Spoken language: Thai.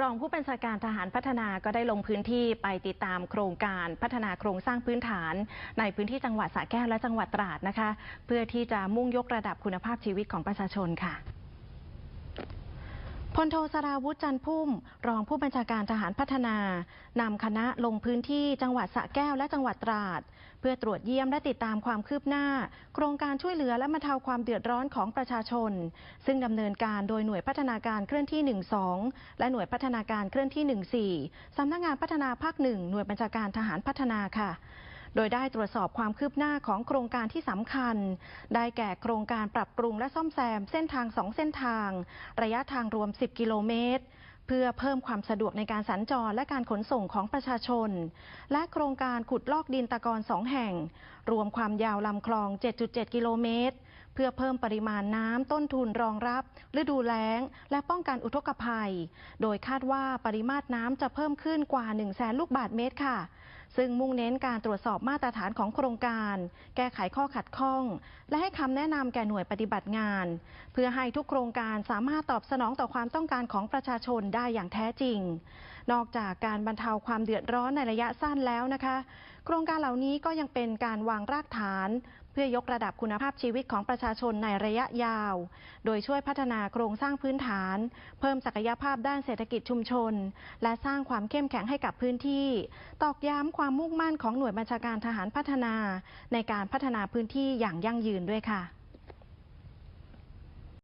รองผู้บัญชาการทหารพัฒนาก็ได้ลงพื้นที่ไปติดตามโครงการพัฒนาโครงสร้างพื้นฐาน ในพื้นที่จังหวัดสระแก้วและจังหวัดตราดนะคะ เพื่อที่จะมุ่งยกระดับคุณภาพชีวิตของประชาชนค่ะ พลโทสราวุธจันพุ่ม รองผู้บัญชาการทหารพัฒนานำคณะลงพื้นที่จังหวัดสระแก้วและจังหวัดตราด เพื่อตรวจเยี่ยมและติดตามความคืบหน้า โครงการช่วยเหลือและบรรเทาความเดือดร้อนของประชาชน ซึ่งดำเนินการโดยหน่วยพัฒนาการเคลื่อนที่ 12 และหน่วยพัฒนาการเคลื่อนที่ 14สำนักงานพัฒนาภาคหนึ่งหน่วยบัญชาการทหารพัฒนาค่ะ โดยได้ตรวจสอบความคืบหน้าของโครงการที่สำคัญ ได้แก่โครงการปรับปรุงและซ่อมแซมเส้นทาง2เส้นทาง ระยะทางรวม 10 กิโลเมตรเพื่อเพิ่มความสะดวกในการสัญจรและการขนส่งของประชาชน และโครงการขุดลอกดินตะกอนสองแห่ง รวมความยาวลำคลอง 7.7 กิโลเมตร เพื่อเพิ่มปริมาณน้ำต้นทุนรองรับ ฤดูแล้ง และป้องกันอุทกภัย โดยคาดว่าปริมาตรน้ำจะเพิ่มขึ้นกว่า 1 0 0 0 0แสนลูกบาทเมตรค่ะ ซึ่งมุ่งเน้นการตรวจสอบมาตรฐานของโครงการ แก้ไขข้อขัดข้อง และให้คำแนะนำแก่หน่วยปฏิบัติงาน เพื่อให้ทุกโครงการสามารถตอบสนองต่อความต้องการของประชาชนได้อย่างแท้จริง นอกจากการบรรเทาความเดือดร้อนในระยะสั้นแล้วนะคะ โครงการเหล่านี้ก็ยังเป็นการวางรากฐาน เพื่อยกระดับคุณภาพชีวิตของประชาชนในระยะยาว โดยช่วยพัฒนาโครงสร้างพื้นฐาน เพิ่มศักยภาพด้านเศรษฐกิจชุมชน และสร้างความเข้มแข็งให้กับพื้นที่ ตอกย้ำความมุ่งมั่นของหน่วยบัญชาการทหารพัฒนา ในการพัฒนาพื้นที่อย่างยั่งยืนด้วยค่ะ